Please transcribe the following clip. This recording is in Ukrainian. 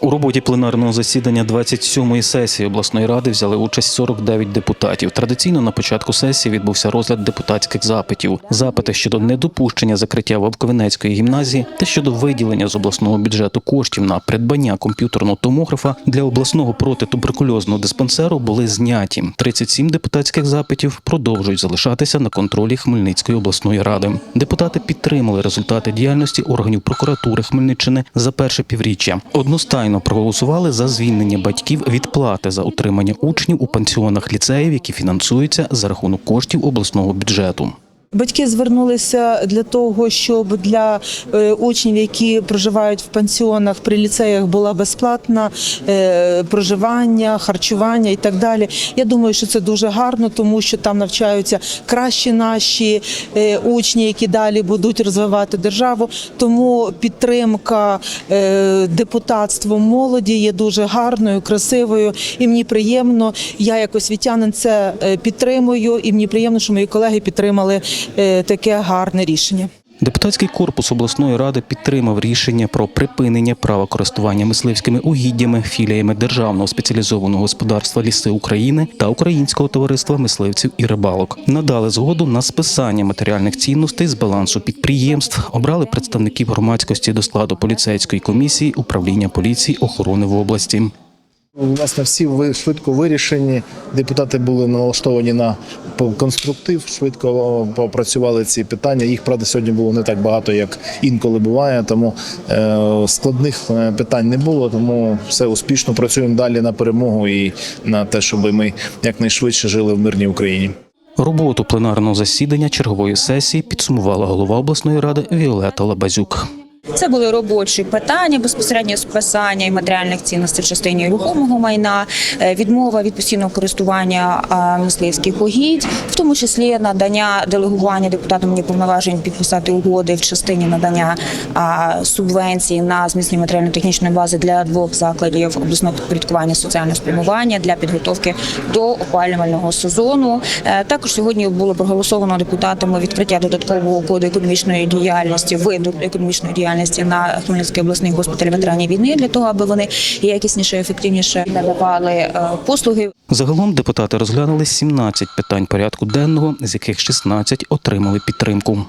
У роботі пленарного засідання 27-ї сесії обласної ради взяли участь 49 депутатів. Традиційно на початку сесії відбувся розгляд депутатських запитів. Запити щодо недопущення закриття Вовковенецької гімназії та щодо виділення з обласного бюджету коштів на придбання комп'ютерного томографа для обласного протитуберкульозного диспансеру були зняті. 37 депутатських запитів продовжують залишатися на контролі Хмельницької обласної ради. Депутати підтримали результати діяльності органів прокуратури Хмельниччини за перше півріччя. Одностайно проголосували за звільнення батьків від плати за утримання учнів у пансіонах ліцеїв, які фінансуються за рахунок коштів обласного бюджету. Батьки звернулися для того, щоб для е, учнів, які проживають в пансіонах при ліцеях, була безплатна е, проживання, харчування і так далі. Я думаю, що це дуже гарно, тому що там навчаються кращі наші е, учні, які далі будуть розвивати державу. Тому підтримка депутатством молоді є дуже гарною, красивою. І мені приємно. Я як освітянин це підтримую, і мені приємно, що мої колеги підтримали таке гарне рішення. Депутатський корпус обласної ради підтримав рішення про припинення права користування мисливськими угіддями філіями державного спеціалізованого господарства Ліси України та Українського товариства мисливців і рибалок. Надали згоду на списання матеріальних цінностей з балансу підприємств. Обрали представників громадськості до складу поліцейської комісії управління поліції охорони в області. Власне, всі ви- швидко вирішені. Депутати були налаштовані на конструктив, швидко попрацювали ці питання. Їх правда сьогодні було не так багато, як інколи буває. Тому е, складних е, питань не було. Тому все успішно працюємо далі на перемогу і на те, щоб ми якнайшвидше жили в мирній Україні. Роботу пленарного засідання чергової сесії підсумувала голова обласної ради Віолета Лабазюк. Це були робочі питання, безпосередньо списання і матеріальних цінностей в частині рухомого майна, е, відмова від постійного користування мисливських угідь, в тому числі надання делегування депутатам мені повноважень підписати угоди в частині надання субвенцій на зміцнення матеріально-технічної бази для двох закладів обласного підпорядкування соціального спрямування для підготовки до опалювального сезону. Е, Також сьогодні було проголосовано депутатами відкриття додаткового коду економічної діяльності, виду економічної діяльності на Хмельницький обласний госпіталь ветеранів війни для того, аби вони якісніше, ефективніше надавали е, послуги. Загалом депутати розглянули 17 питань порядку денного, з яких 16 отримали підтримку.